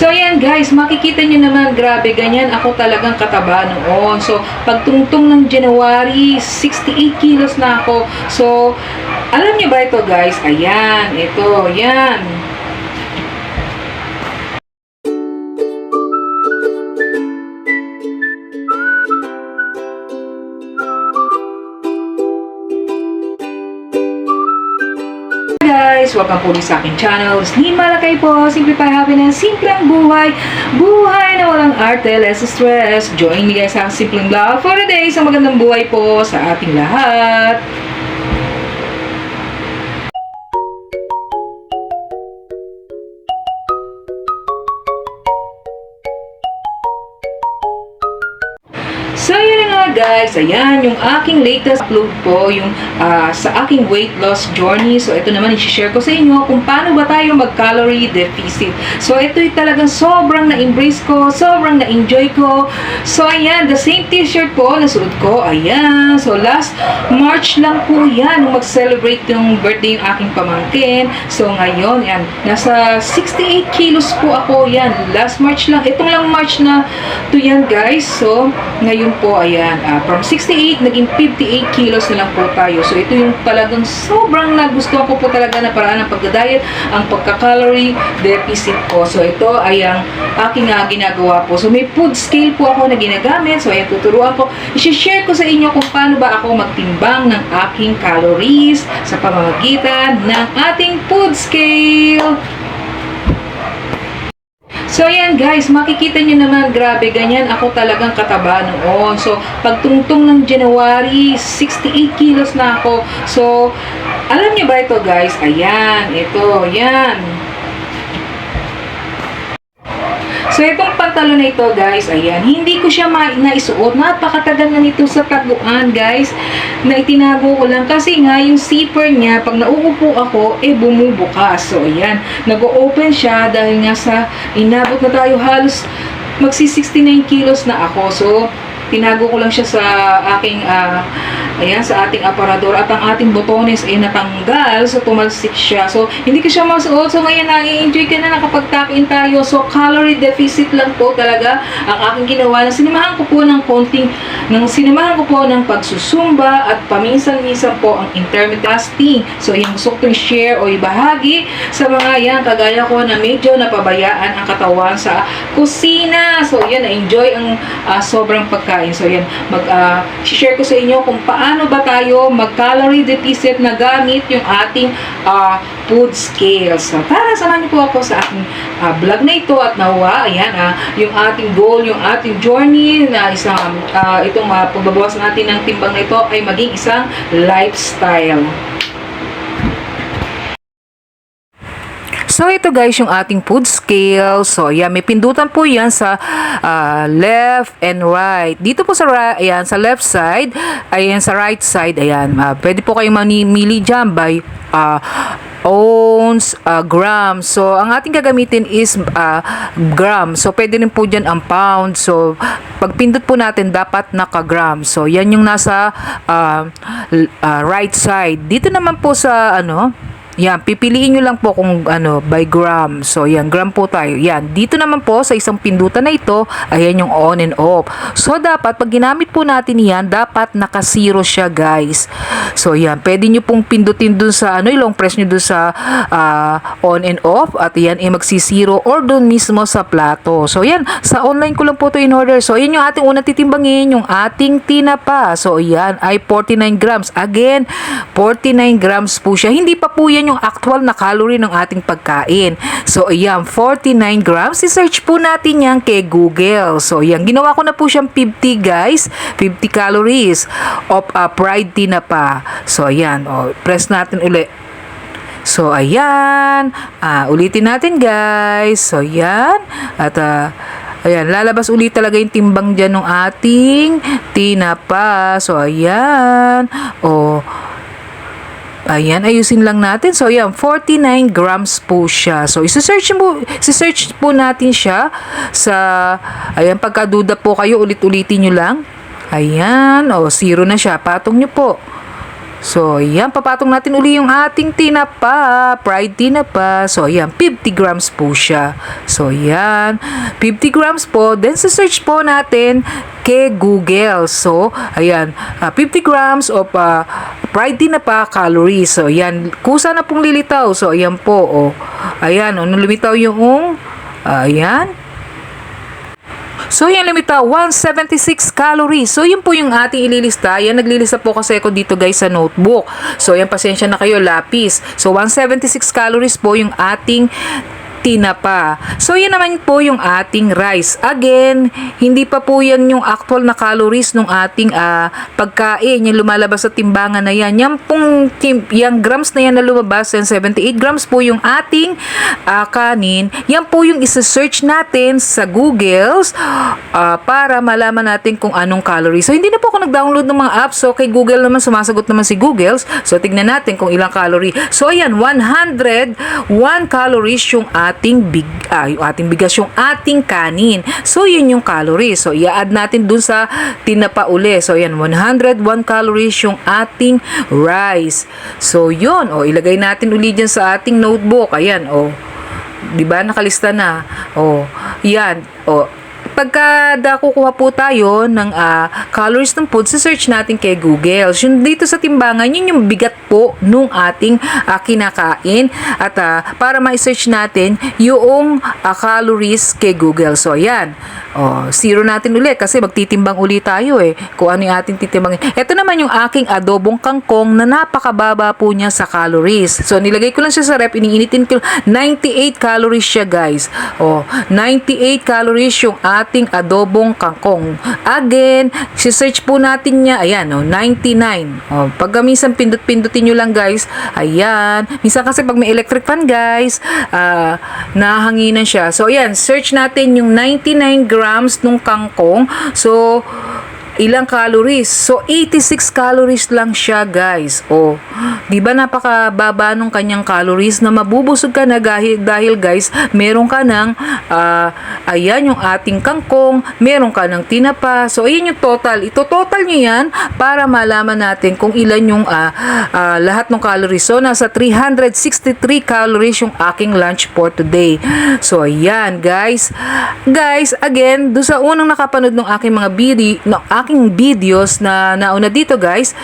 So ayan guys, makikita nyo naman, grabe, ganyan ako talagang kataba noon. So pagtungtong ng January, 68 kilos na ako. So, alam niyo ba ito guys? Ayan, ito, yan. Guys! Welcome po sa aking channel. Ni Malakay po, Simplify Happiness, simpleng buhay, buhay na walang arte, less stress. Join me guys sa simpleng vlog for the day. Sa magandang buhay po sa ating lahat. Guys. Ayan, yung aking latest upload po, yung ah, sa aking weight loss journey. So, ito naman, i-share ko sa inyo kung paano ba tayo mag-calorie deficit. So, ito'y talagang sobrang na-embrace ko, sobrang na-enjoy ko. So, ayan, the same t-shirt po, nasuot ko. Ayan. So, last March lang po yan, mag-celebrate yung birthday yung aking pamangkin. So, ngayon, yan, nasa 68 kilos po ako. Yan, last March lang. Itong lang March na to yan, guys. So, ngayon po, ayan, ah, from 68, naging 58 kilos na lang po tayo. So, ito yung talagang sobrang nagustuhan ko po talaga na paraan ng pagda-diet, ang pagka-calorie deficit ko. So, ito ay ang aking ah, ginagawa po. So, may food scale po ako na ginagamit. So, ayan, tuturuan ko. I-share ko sa inyo kung paano ba ako magtimbang ng aking calories sa pamamagitan ng ating food scale. So, ayan guys, makikita nyo naman, grabe, ganyan ako talagang kataba noon. So, pagtungtong ng January, 68 kilos na ako. So, alam nyo ba ito guys? Ayan, ito, yan. So, itong pantalon na ito, guys, ayan, hindi ko siya naisuot. Napakatagal na nito sa taguan, guys, na itinago ko lang. Kasi nga, yung zipper niya, pag nauupo ako, eh, bumubukas. So, ayan, nag-open siya dahil nga sa inabot na tayo halos magsi 69 kilos na ako. So, tinago ko lang siya sa aking ah, ayan sa ating aparador at ang ating botones ay natanggal. So tumalsik siya. So hindi ko siya masuot. So ngayon nai-enjoy ka na nakapagtakin tayo. So calorie deficit lang po talaga ang aking ginawa. Na sinamahan ko po ng konting ng sinamahan ko po ng pagsusumba at paminsan-minsan po ang intermittent fasting so yung gusto ko i-share o ibahagi sa mga yan kagaya ko na medyo napabayaan ang katawan sa kusina. So yan na-enjoy ang ah, sobrang pagkain So, yan, mag, ah, share ko sa inyo kung paano ba tayo mag-calorie deficit na gamit yung ating ah, food scale. So, tara, samahan niyo po ako sa aking ah, vlog na ito at nawa, ayan, ah, yung ating goal, yung ating journey na isang, ah, itong uh, pagbabawas natin ng timbang na ito ay maging isang lifestyle. So, ito guys, yung ating food scale. So, yan, may pindutan po yan sa ah, left and right. Dito po sa, ayan, sa left side, ayan, sa right side, ayan, ah, pwede po kayong mamili dyan by ah, ounce, ah, grams. So, ang ating gagamitin is ah, gram. So, pwede rin po dyan ang pound. So, pag pindot po natin, dapat naka-gram. So, yan yung nasa l- ah, right side. Dito naman po sa, ano, yan, pipiliin nyo lang po kung ano, by gram. So, yan, gram po tayo. Yan, dito naman po sa isang pindutan na ito, ayan yung on and off. So, dapat, pag ginamit po natin yan, dapat naka-zero siya, guys. So, yan, pwede nyo pong pindutin dun sa, ano, long press nyo dun sa ah, on and off, at yan, eh, magsi-zero or dun mismo sa plato. So, yan, sa online ko lang po to in order. So, yan yung ating unang titimbangin, yung ating tinapa. So, yan, ay 49 grams. Again, 49 grams po siya. Hindi pa po yan yung actual na calorie ng ating pagkain. So, ayan, 49 grams. I-search po natin yan kay Google. So, ayan, ginawa ko na po siyang 50 guys. 50 calories of uh, fried tinapa. So, ayan, oh, press natin ulit. So, ayan. Ah, ulitin natin, guys. So, ayan. At, ah, ayan, lalabas ulit talaga yung timbang dyan ng ating tinapa. So, ayan. O, Ayan, ayusin lang natin. So, ayan, 49 grams po siya. So, isi-search po, isi-search po natin siya sa, ayan, pagkaduda po kayo, ulit-ulitin nyo lang. Ayan, o, zero na siya. Patong nyo po. So, yan, papatong natin uli yung ating tinapa, fried tinapa. So, yan, 50 grams po siya. So, yan, 50 grams po. Then, sa search po natin kay Google. So, ayan, ah, 50 grams of ah, fried tinapa calories. So, yan, kusa na pong lilitaw. So, ayan po, oh. Ayan, oh, lumitaw yung, ayan, So, yan limita, 176 calories. So, yun po yung ating ililista. Yan, naglilista po kasi ako dito guys sa notebook. So, yan, pasensya na kayo, lapis. So, 176 calories po yung ating tinapa. So, yan naman po yung ating rice. Again, hindi pa po yan yung actual na calories ng ating ah, pagkain. Yung lumalabas sa timbangan na yan. Yan pong tim- yung grams na yan na lumabas, yan 78 grams po yung ating ah, kanin. Yan po yung isa-search natin sa Google ah, para malaman natin kung anong calories. So, hindi na po ako nag-download ng mga apps. So, kay Google naman, sumasagot naman si Google. So, tignan natin kung ilang calorie. So, ayan, 101 calories yung ating big, ah, yung ating bigas, yung ating kanin. So, yun yung calories. So, i-add natin dun sa tinapa uli. So, ayan, 101 calories yung ating rice. So, yun. O, ilagay natin uli dyan sa ating notebook. Ayan, o. 'di ba nakalista na oh yan oh pagka da kukuha po tayo ng ah, calories ng food, search natin kay Google. Yung dito sa timbangan, yun yung bigat po nung ating ah, kinakain at ah, para ma-search natin yung ah, calories kay Google. So, ayan. Oh, zero natin ulit kasi magtitimbang uli tayo eh kung ano yung ating titimbangin. Ito naman yung aking adobong kangkong na napakababa po niya sa calories. So, nilagay ko lang siya sa rep, iniinitin ko. 98 calories siya guys. Oh, 98 calories yung ating adobong kangkong. Again, si-search po natin niya. Ayan, oh, 99. Oh, pag minsan pindot-pindutin nyo lang guys. Ayan. Minsan kasi pag may electric fan guys, ah, nahanginan siya. So, ayan, search natin yung 99 grams nung kangkong. So, ilang calories? So, 86 calories lang siya, guys. O, di ba napakababa nung kanyang calories na mabubusog ka na dahil, dahil guys, meron ka ng, ah, ayan yung ating kangkong, meron ka ng tinapa. So, ayan yung total. Ito total nyo yan para malaman natin kung ilan yung ah, ah, lahat ng calories. So, nasa 363 calories yung aking lunch for today. So, ayan, guys. Guys, again, do sa unang nakapanood ng aking mga video, ng aking videos na nauna dito, guys,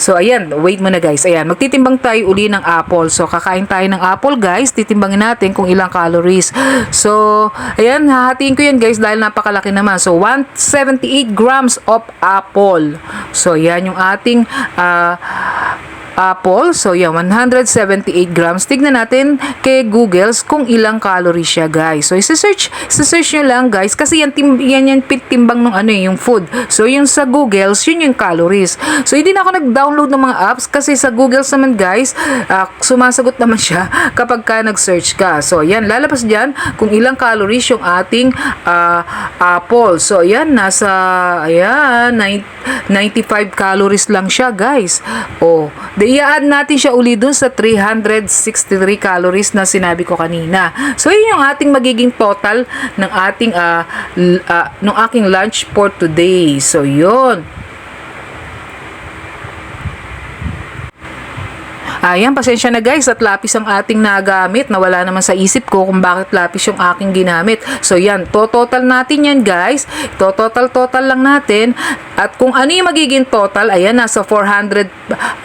So, ayan, wait muna guys. Ayan, magtitimbang tayo uli ng apple. So, kakain tayo ng apple guys. Titimbangin natin kung ilang calories. So, ayan, hahatiin ko yan guys dahil napakalaki naman. So, 178 grams of apple. So, yan yung ating ah, apple. So, yan, 178 grams. Tignan natin kay Googles kung ilang calories siya, guys. So, isa-search, isa-search nyo lang, guys. Kasi yan, tim, yan, yan timbang ng ano eh, yung food. So, yung sa Googles, yun yung calories. So, hindi na ako nag-download ng mga apps kasi sa Googles naman, guys, ah, sumasagot naman siya kapag ka nag-search ka. So, yan, lalabas dyan kung ilang calories yung ating ah, apple. So, yan, nasa, ayan, nine- 95 calories lang siya, guys. Oh, de i-add natin siya uli dun sa 363 calories na sinabi ko kanina. So, yun yung ating magiging total ng ating ah l- ah, ng aking lunch for today. So, yun. Ayan, pasensya na guys at lapis ang ating nagamit. Nawala naman sa isip ko kung bakit lapis yung aking ginamit. So yan, to-total natin yan guys. To-total-total lang natin. At kung ano yung magiging total, ayan, nasa 458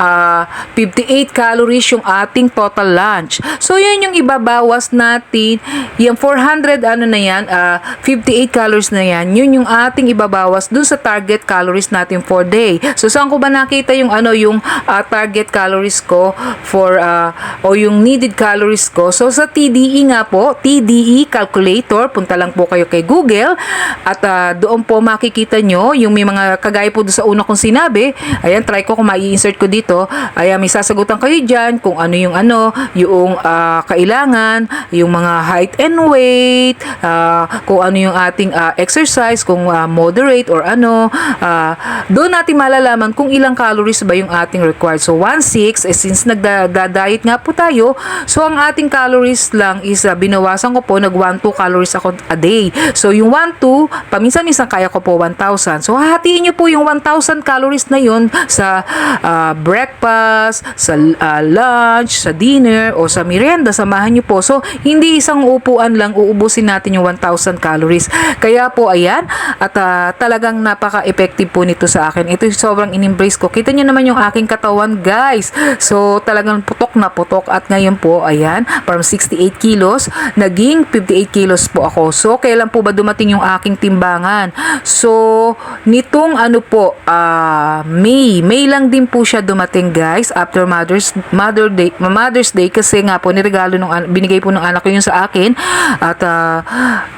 calories yung ating total lunch. So yan yung ibabawas natin. Yung 400 ano na yan, ah, 58 calories na yan. Yun yung ating ibabawas dun sa target calories natin for day. So saan ko ba nakita yung ano yung ah, target calories ko for uh, o yung needed calories ko. So sa TDE nga po, TDE calculator, punta lang po kayo kay Google at uh, doon po makikita nyo yung may mga kagaya po sa una kong sinabi. Ayan, try ko kung mai-insert ko dito. Ayan, may sasagutan kayo dyan kung ano yung ano, yung uh, kailangan, yung mga height and weight, uh, kung ano yung ating uh, exercise, kung uh, moderate or ano. Uh, doon natin malalaman kung ilang calories ba yung ating required. So 1.6, eh, since nag nagda-diet nga po tayo, so ang ating calories lang is ah, binawasan ko po, nag 1-2 calories ako a day. So yung 1-2, paminsan-minsan kaya ko po 1,000. So hahatiin nyo po yung 1,000 calories na yun sa ah, breakfast, sa ah, lunch, sa dinner, o sa merienda, samahan nyo po. So hindi isang upuan lang uubusin natin yung 1,000 calories. Kaya po ayan, at ah, talagang napaka-effective po nito sa akin. Ito sobrang in-embrace ko. Kita nyo naman yung aking katawan guys. So talagang putok na putok at ngayon po ayan, from 68 kilos, naging 58 kilos po ako. So kailan po ba dumating yung aking timbangan? So nitong ano po, ah, May, May lang din po siya dumating guys after Mother's Mother Day, Mother's Day kasi nga po niregalo nung binigay po ng anak ko yun sa akin at ah,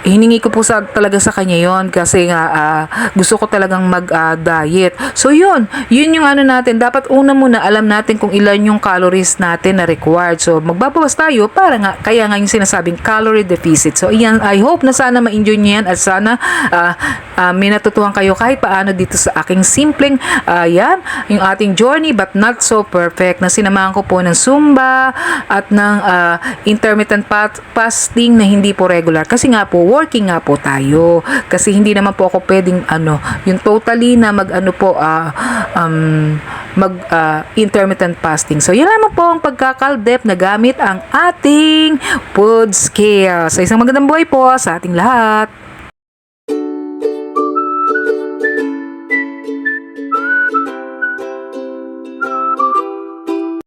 hiningi ko po sa talaga sa kanya yon kasi nga ah, gusto ko talagang mag-diet. so yun, yun yung ano natin. Dapat una muna alam natin kung ilan yung calories natin na required. So magbabawas tayo para nga, kaya nga yung sinasabing calorie deficit. So iyan, I hope na sana ma-enjoy niyo yan at sana ah, ah, may natutuhan kayo kahit paano dito sa aking simpleng ah, yan, yung ating journey but not so perfect. Na sinamahan ko po ng Zumba at ng ah, intermittent fast- fasting na hindi po regular. Kasi nga po working nga po tayo. Kasi hindi naman po ako pwedeng ano yung totally na mag ano po ah, um, mag ah, intermittent fasting. So yan naman po ang pagkakaldep na gamit ang ating food scale. So isang magandang buhay po sa ating lahat